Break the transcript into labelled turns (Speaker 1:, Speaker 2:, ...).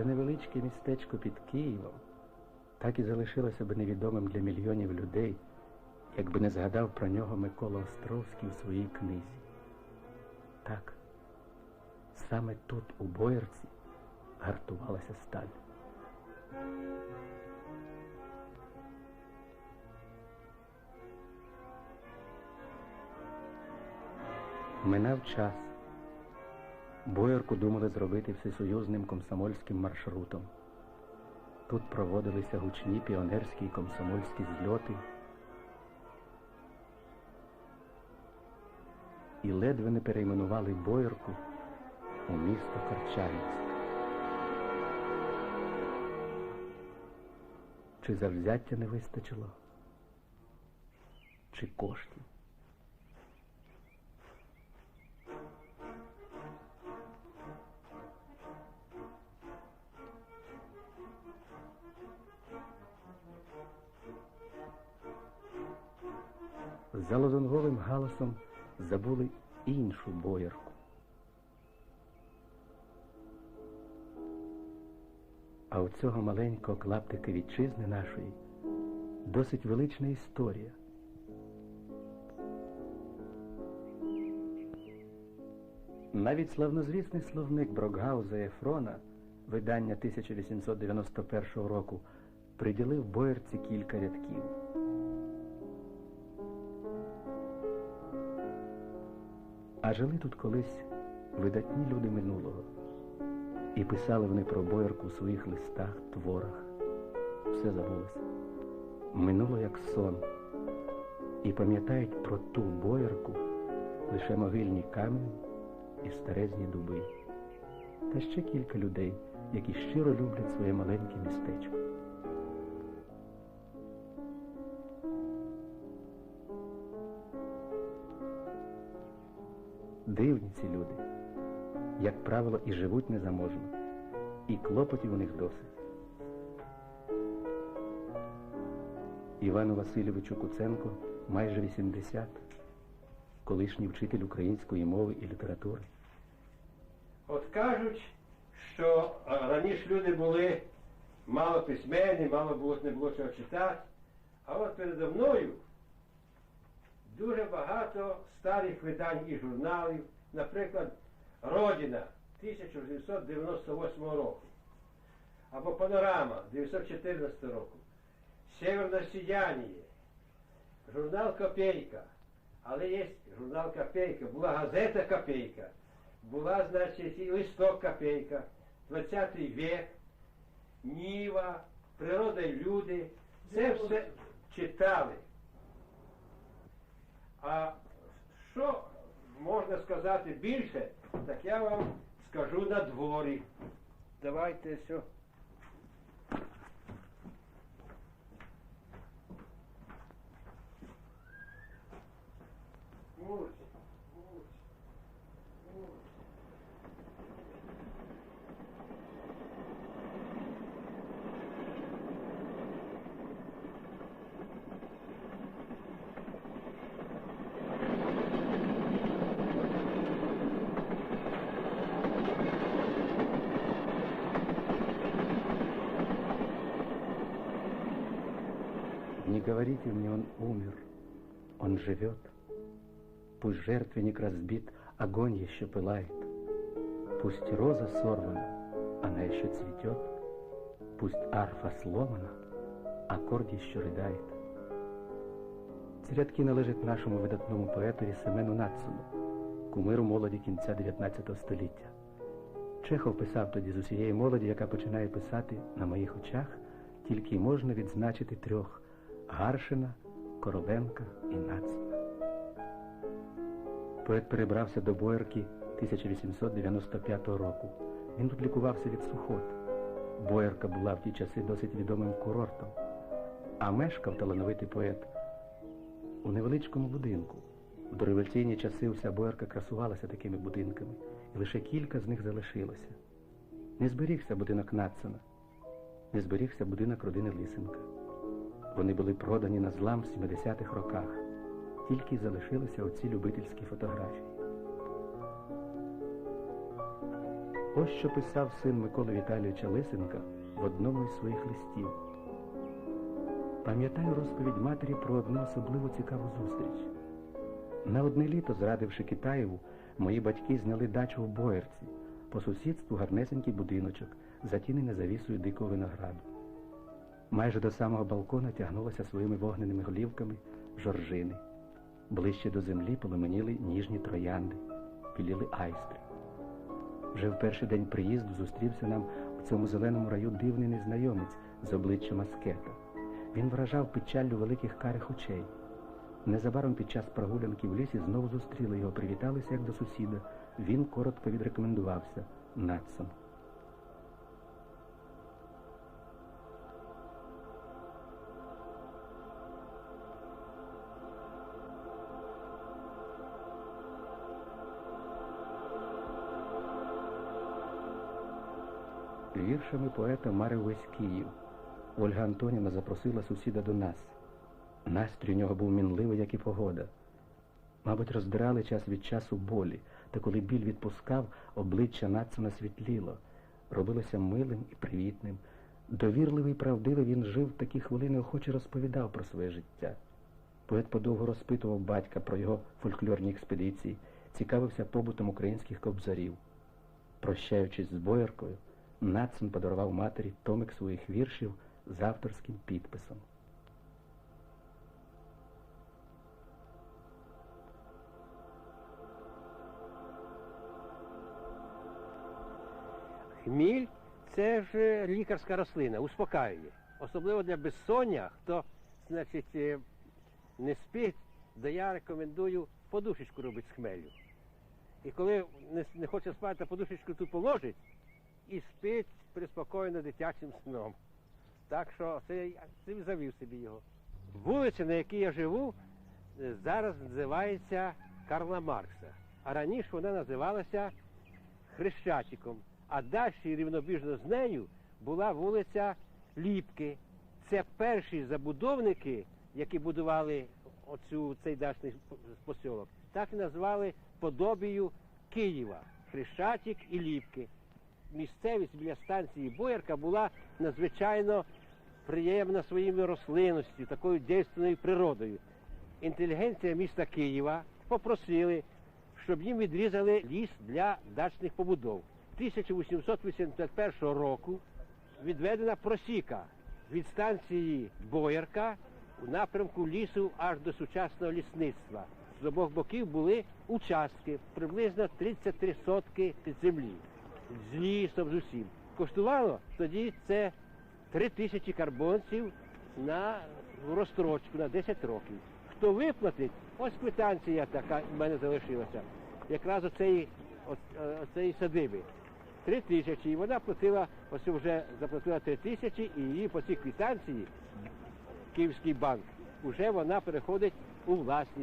Speaker 1: Це невеличке містечко під Києвом так і залишилося б невідомим для мільйонів людей, якби не згадав про нього Микола Островський у своїй книзі. Так, саме тут, у Боярці, гартувалася сталь. Минав час. Боярку думали зробити всесоюзним комсомольським маршрутом. Тут проводилися гучні піонерські і комсомольські зльоти. І ледве не перейменували Боярку у місто Корчагінськ. Чи завзяття не вистачило, чи коштів? За лозунговим галасом забули іншу боярку. А у цього маленького клаптика вітчизни нашої досить велична історія. Навіть славнозвісний словник Брокгауза Ефрона, видання 1891 року, приділив боярці кілька рядків. А жили тут колись видатні люди минулого. І писали вони про боярку у своїх листах, творах. Все забулося. Минуло як сон. І пам'ятають про ту боярку лише могильні камені і старезні дуби. Та ще кілька людей, які щиро люблять своє маленьке містечко. Дивні ці люди, як правило, і живуть незаможно, і клопотів у них досить. Івану Васильовичу Куценко майже 80, колишній вчитель української мови і літератури.
Speaker 2: От кажуть, що раніше люди були мало письменні, мало було не було чого читати. А от передо мною дуже багато старих видань і журналів, наприклад, Родина 1998 року, або Панорама 1914 року, Северне Сіяние, журнал Копейка, але є журнал Копейка, була газета Копейка, була, значить, і листок Копейка, 20 век, Ніва, Природа і люди. Це все читали. А що можна сказати більше, так я вам скажу на дворі. Давайте все.
Speaker 1: Говорите мне, он умер, он живет. Пусть жертвенник разбит, огонь еще пылает. Пусть роза сорвана, она еще цветет. Пусть арфа сломана, аккорд еще ридает. Ці рядки належать нашому видатному поетові Семену Нацину, кумиру молоді кінця 19 століття. Чехов писав тоді з усієї молоді, яка починає писати на моїх очах, тільки можна відзначити трьох Гаршина, Короленка і Нацина. Поет перебрався до Боярки 1895 року. Він тут лікувався від сухот. Боярка була в ті часи досить відомим курортом, а мешкав талановитий поет у невеличкому будинку. В дореволюційні часи вся Боярка красувалася такими будинками, і лише кілька з них залишилося. Не зберігся будинок Нацина, не зберігся будинок родини Лисенка. Вони були продані на злам в 70-х роках. Тільки залишилися оці любительські фотографії. Ось що писав син Миколи Віталійовича Лисенка в одному із своїх листів. Пам'ятаю розповідь матері про одну особливо цікаву зустріч. На одне літо, зрадивши Китаєву, мої батьки зняли дачу в Боярці, по сусідству гарнесенький будиночок, затінений завісою дикого винограду. Майже до самого балкона тягнулося своїми вогненими голівками жоржини. Ближче до землі поломеніли ніжні троянди, піліли айстри. Вже в перший день приїзду зустрівся нам у цьому зеленому раю дивний незнайомець з обличчям аскета. Він вражав печаллю великих карих очей. Незабаром під час прогулянки в лісі знову зустріли його, привіталися як до сусіда. Він коротко відрекомендувався Натсон. Віршами поета марив весь Київ. Ольга Антонівна запросила сусіда до нас. Настрій у нього був мінливий, як і погода. Мабуть, роздирали час від часу болі, та коли біль відпускав, обличчя Натсона світліло, робилося милим і привітним. Довірливий і правдивий він жив в такі хвилини, охоче розповідав про своє життя. Поет подовго розпитував батька про його фольклорні експедиції, цікавився побутом українських кобзарів. Прощаючись з бояркою, Натсон подарував матері томик своїх віршів з авторським підписом.
Speaker 2: Хміль це ж лікарська рослина, успокаює. Особливо для безсоння, хто, значить, е, не спить, то я рекомендую подушечку робити з хмелю. І коли не, хоче спати, подушечку тут положить і спить приспокоєно дитячим сном. Так що це я цим завів собі його. Вулиця, на якій я живу, е, зараз називається Карла Маркса. А раніше вона називалася Хрещатиком. А далі рівнобіжно з нею була вулиця Ліпки. Це перші забудовники, які будували оцю, цей дачний посілок, так і назвали подобію Києва Хрещатик і Ліпки. Місцевість біля станції Боярка була надзвичайно приємна своїми рослинністю, такою дійсною природою. Інтелігенція міста Києва попросили, щоб їм відрізали ліс для дачних побудов. 1881 року відведена просіка від станції Боярка у напрямку лісу аж до сучасного лісництва. З обох боків були участки, приблизно 33 сотки землі з лісом з усім. Коштувало тоді це 3 тисячі карбонців на розстрочку на 10 років. Хто виплатить, ось квитанція така в мене залишилася. Якраз оцеї, е, оцеї садиби. Три тисячі, і вона платила, ось вже заплатила три тисячі, і її по цій квитанції Київський банк, вже вона переходить у власність.